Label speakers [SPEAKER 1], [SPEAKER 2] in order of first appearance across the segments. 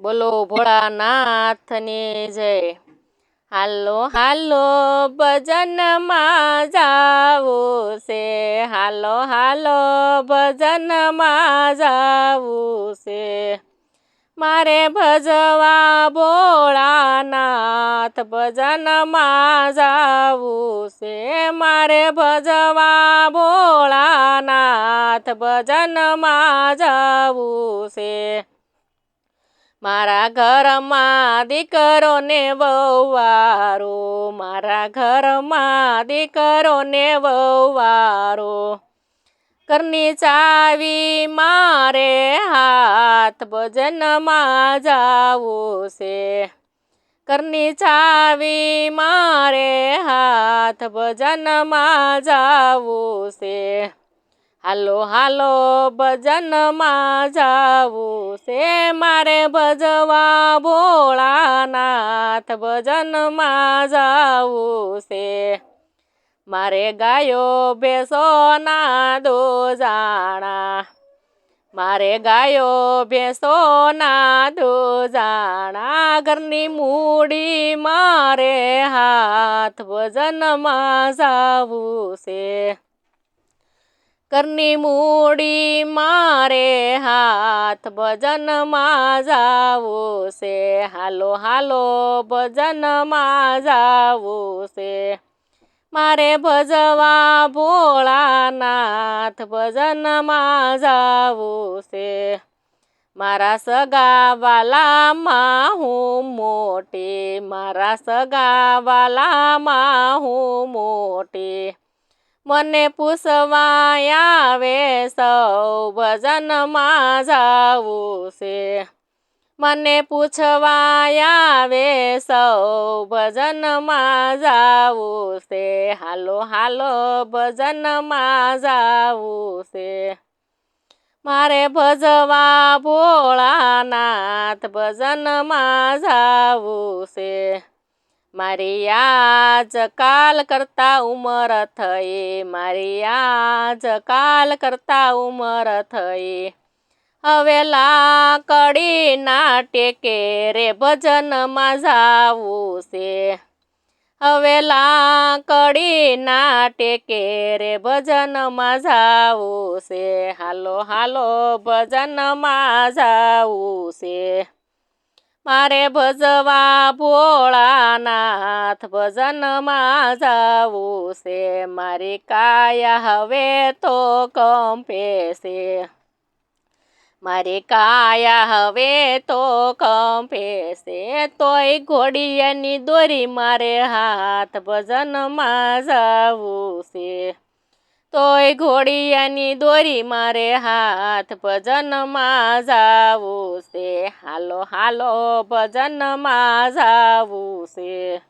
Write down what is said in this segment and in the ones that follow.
[SPEAKER 1] બોલો ભોળાનાથની જય. હાલો હાલો, ભજનમાં જાવું છે હાલો હાલો, ભજનમાં જાવું છે મારે ભજવા ભોળાનાથ ભજનમાં જાવું છે મારે ભજવા ભોળાનાથ ભજનમાં જાવું છે મારા ઘરમાં દીકરો ને વવારો મારા ઘરમાં દીકરો ને વવારો ઘરની ચાવી મારે હાથ ભજનમાં જાવું છે. ઘરની ચાવી મારે હાથ ભજનમાં જાવું છે. હાલો હાલો, ભજનમાં જાવું છે મારે ભજવા ભોળાનાથ ભજનમાં જાવું છે. મારે ગાયો ભેસોના દો જાણા. મારે ગાયો ભેસોના દો જાણા. ઘરની મૂડી મારે હાથ ભજનમાં જાવું છે. ઘરની મૂડી મારે હાથ ભજનમાં જાવું છે હાલો હાલો ભજનમાં જાવું છે મારે ભજવા ભોળાનાથ ભજનમાં જાવું છે મારા સગા વાલામાં હું મોટી મારા સગા વાલામાં હું મોટી મને પૂછવા આવે સૌ ભજનમાં જાવું છે. મને પૂછવા આવે સૌ ભજનમાં જાવું છે. હાલો હાલો ભજનમાં જાવું છે. મારે ભજવા ભોળાનાથ ભજનમાં જાવું છે. મારી આજ કાલ કરતા ઉંમર થઈ, મારી આજ કાલ કરતા ઉંમર થઈ. હવે લાકડી ના ટેકે રે ભજનમાં જાવું છે. હવે લાકડી ના ટેકે રે ભજનમાં જાવું છે. હાલો હાલો, ભજનમાં જાવું છે. મારે ભજવા ભોળાનાથ ભજનમાં જાવું છે. મારી કાયા હવે તો કંપે છે. મારી કાયા હવે તો કંપે છે. તોય ઘોડિયાની દોરી મારે હાથ ભજનમાં જાવું છે. તોય ઘોડિયાની દોરી મારે હાથ ભજનમાં જાવું છે. હાલો હાલો, ભજનમાં જાવું છે.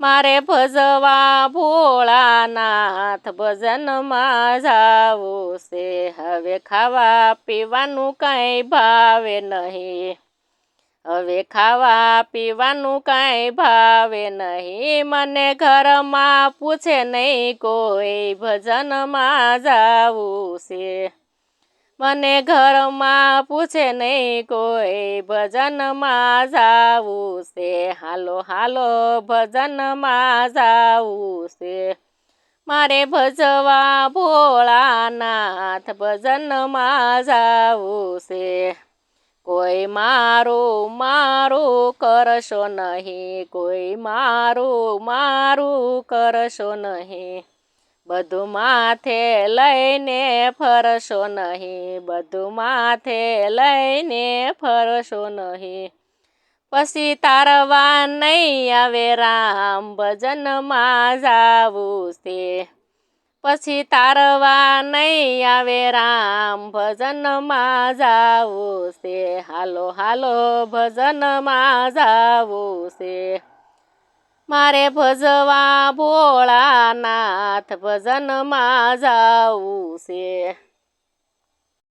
[SPEAKER 1] મારે ભજવા ભોળાનાથ ભજનમાં જાવું છે. હવે ખાવા પીવાનું કાંઈ ભાવે નહીં. હવે ખાવા પીવાનું કાંઈ ભાવે નહીં. મને ઘરમાં પૂછે નહીં કોઈ ભજનમાં જાવું છે. મને ઘરમાં પૂછે નહીં કોઈ ભજનમાં જાવું છે. હાલો હાલો, ભજનમાં જાવું છે. મારે ભજવા ભોળાનાથ ભજનમાં જાવું છે. કોઈ મારું મારું કરશો નહીં, કોઈ મારું મારું કરશો નહીં. બધું માથે લઈને ફરશો નહીં, બધું માથે લઈને ફરશો નહીં. પછી તારવા નહીં આવે રામ, ભજનમાં જાવું છે. પછી તારવા નહીં આવે રામ, ભજનમાં જાવું છે. હાલો હાલો, ભજનમાં જાવું છે. મારે ભજવા ભોળાનાથ ભજનમાં જાવું છે.